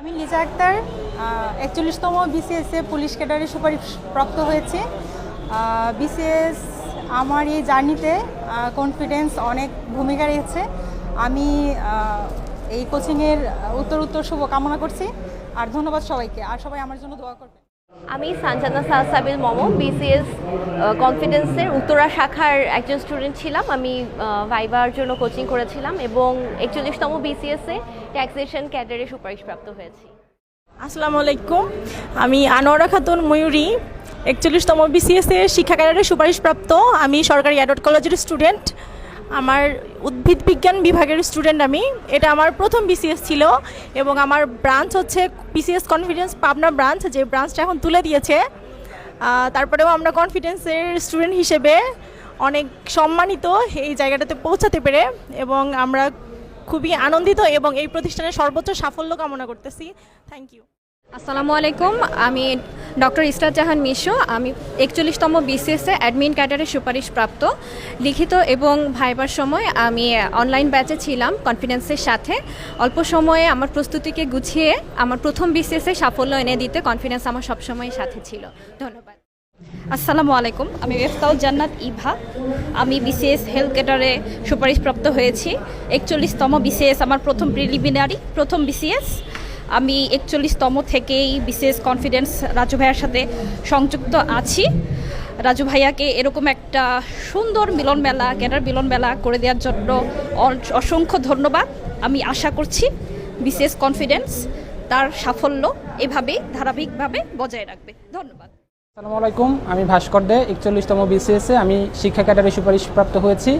আমি লিজা আক্তার একচল্লিশতম বিসিএসে পুলিশ ক্যাডারে সুপারিশপ্রাপ্ত হয়েছে। বিসিএস আমার এই জার্নিতে কনফিডেন্স অনেক ভূমিকা রয়েছে আমি এই কোচিংয়ের উত্তর উত্তর শুভ কামনা করছি। আর ধন্যবাদ সবাইকে। আর সবাই আমার জন্য দোয়া করবেন। আমি সানজানা সাহসাবিল মমো বিসিএস কনফিডেন্সের উত্তরা শাখার একজন স্টুডেন্ট ছিলাম। আমি ভাইবার জন্য কোচিং করেছিলাম এবং একচল্লিশতম বিসিএসে ট্যাক্সেশন ক্যাডারে সুপারিশপ্রাপ্ত হয়েছি। আসসালামু আলাইকুম। আমি আনোয়ারা খাতুন ময়ূরী, একচল্লিশতম বিসিএস শিক্ষা ক্যাডারে সুপারিশপ্রাপ্ত আমি সরকারি অ্যাডট কলেজের স্টুডেন্ট আমার উদ্ভিদ বিজ্ঞান বিভাগের স্টুডেন্ট আমি। এটা আমার প্রথম বিসিএস ছিল এবং আমার ব্রাঞ্চ হচ্ছে বিসিএস কনফিডেন্স পাবনা ব্রাঞ্চ যে ব্রাঞ্চটা এখন তুলে দিয়েছে। তারপরেও আমরা কনফিডেন্সের স্টুডেন্ট হিসেবে অনেক সম্মানিত এই জায়গাটাতে পৌঁছাতে পেরে এবং আমরা খুবই আনন্দিত এবং এই প্রতিষ্ঠানের সর্বোচ্চ সাফল্য কামনা করতেছি। থ্যাংক ইউ আসসালামু আলাইকুম, আমি ডক্টর ইস্টার জাহান মিশো। আমি একচল্লিশতম বিসিএসে অ্যাডমিন ক্যাডারের সুপারিশ প্রাপ্ত। লিখিত এবং ভাইবার সময় আমি অনলাইন ব্যাচে ছিলাম কনফিডেন্সের সাথে। অল্প সময়ে আমার প্রস্তুতিকে গুছিয়ে আমার প্রথম বিসিএসে সাফল্য এনে দিতে কনফিডেন্স আমার সবসময় সাথে ছিল। ধন্যবাদ। আসসালামু আলাইকুম, আমি ওয়েফতাউল জান্নাত ইভা। আমি বিসিএস হেলথ কেটারে সুপারিশপ্রাপ্ত হয়েছি। একচল্লিশতম বিসিএস আমার প্রথম প্রিলিমিনারি প্রথম বিসিএস আমি একচল্লিশতম থেকেই বিশেষ কনফিডেন্স রাজু ভাইয়ার সাথে সংযুক্ত আছি। রাজু ভাইয়াকে এরকম একটা সুন্দর মিলন মেলা, ক্যাডার মিলন মেলা করে দেওয়ার জন্য অসংখ্য ধন্যবাদ। আমি আশা করছি বিশেষ কনফিডেন্স তার সাফল্য এভাবেই ধারাবাহিকভাবে বজায় রাখবে। ধন্যবাদ। আসসালামু আলাইকুম, আমি ভাস্কর দে, একচল্লিশতম বিসিএসে আমি শিক্ষা ক্যাডারে সুপারিশপ্রাপ্ত হয়েছি।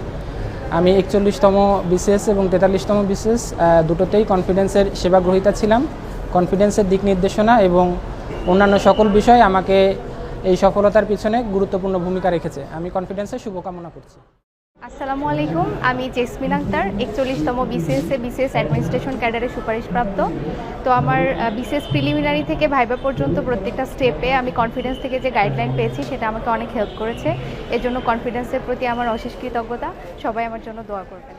আমি একচল্লিশতম বিসিএস এবং তেতাল্লিশতম বিসিএস দুটোতেই কনফিডেন্সের সেবা গ্রহিতা ছিলাম। কনফিডেন্সের দিক নির্দেশনা এবং অন্যান্য সকল বিষয় আমাকে এই সফলতার পিছনে গুরুত্বপূর্ণ ভূমিকা রেখেছে। আমি কনফিডেন্সের শুভকামনা করছি। আসসালামু আলাইকুম, আমি জেসমিন আক্তার, একচল্লিশতম বিসিএসে বিসিএস অ্যাডমিনিস্ট্রেশন ক্যাডারে সুপারিশপ্রাপ্ত। তো আমার বিসিএস প্রিলিমিনারি থেকে ভাইবা পর্যন্ত প্রত্যেকটা স্টেপে আমি কনফিডেন্স থেকে যে গাইডলাইন পেয়েছি, সেটা আমাকে অনেক হেল্প করেছে। এর জন্য কনফিডেন্সের প্রতি আমার অশেষ কৃতজ্ঞতা। সবাই আমার জন্য দোয়া করবেন।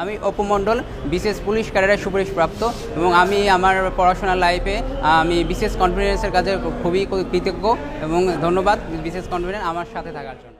আমি অপু মণ্ডল বিশেষ পুলিশ ক্যাডারের সুপারিশপ্রাপ্ত এবং আমি আমার পড়াশোনার লাইফে আমি বিশেষ কনফিডেন্সের কাছে খুবই কৃতজ্ঞ এবং ধন্যবাদ বিশেষ কনফিডেন্স আমার সাথে থাকার জন্য।